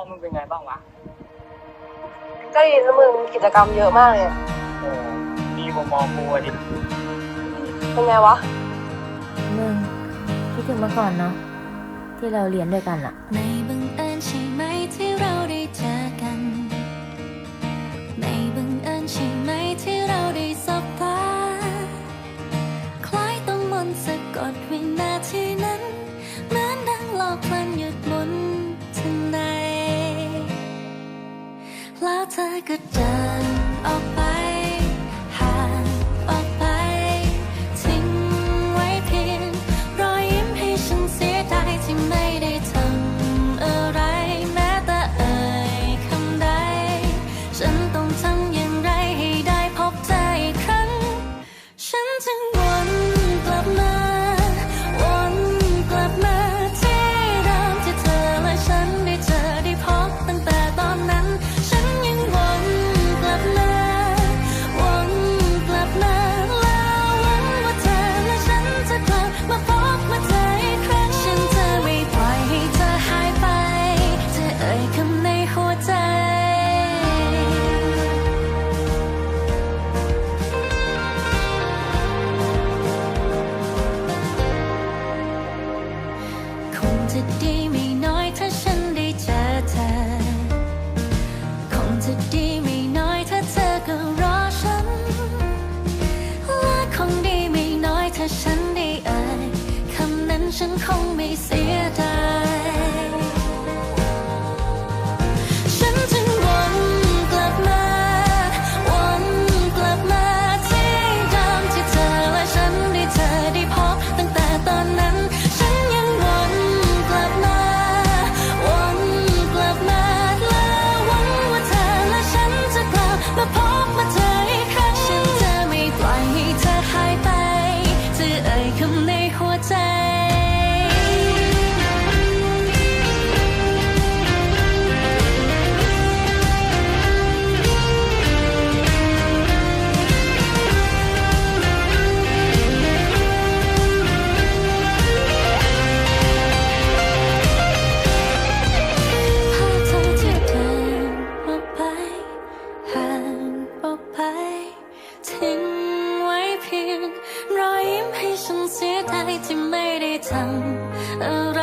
มมึงเป็นไงบ้างวะก็ดีนะมึงกิจกรรมเยอะมากเลยมีกว่มองกูอะดิเป็นไงวะ มึงคิดถึงเมื่อก่อนเนาะที่เราเรียนด้วยกันอะในบังเอิญใช่ไหมที่เราได้เจอกันในบังเอิญใช่ไหมที่เราได้สบตา คล้ายต้องมนสะกดวินาทีนั้น เหมือนดังหลอกมันหยุดหมุน แล้วเธอก็เดินออกไป จะดีไม่น้อยถ้าฉันได้เจอเธอ คงจะดีไม่น้อยถ้าเธอก็รอฉัน และคงดีไม่น้อยถ้าฉันได้เอ่ยคำนั้นฉันคงไม่เสียใจ ทิ้งไว้เพียง รอยยิ้มให้ฉันเสียใจที่ไม่ได้ทำ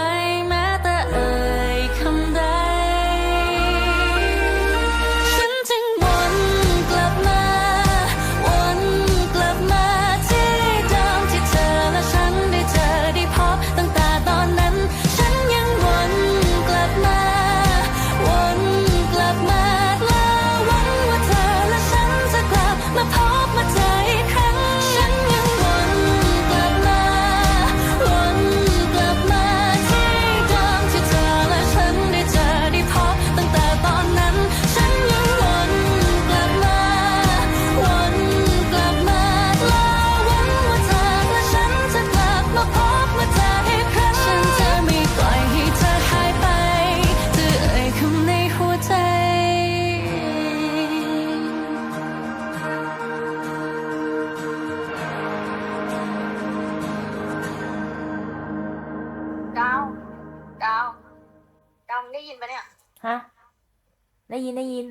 ฮะ ได้ยินได้ยิน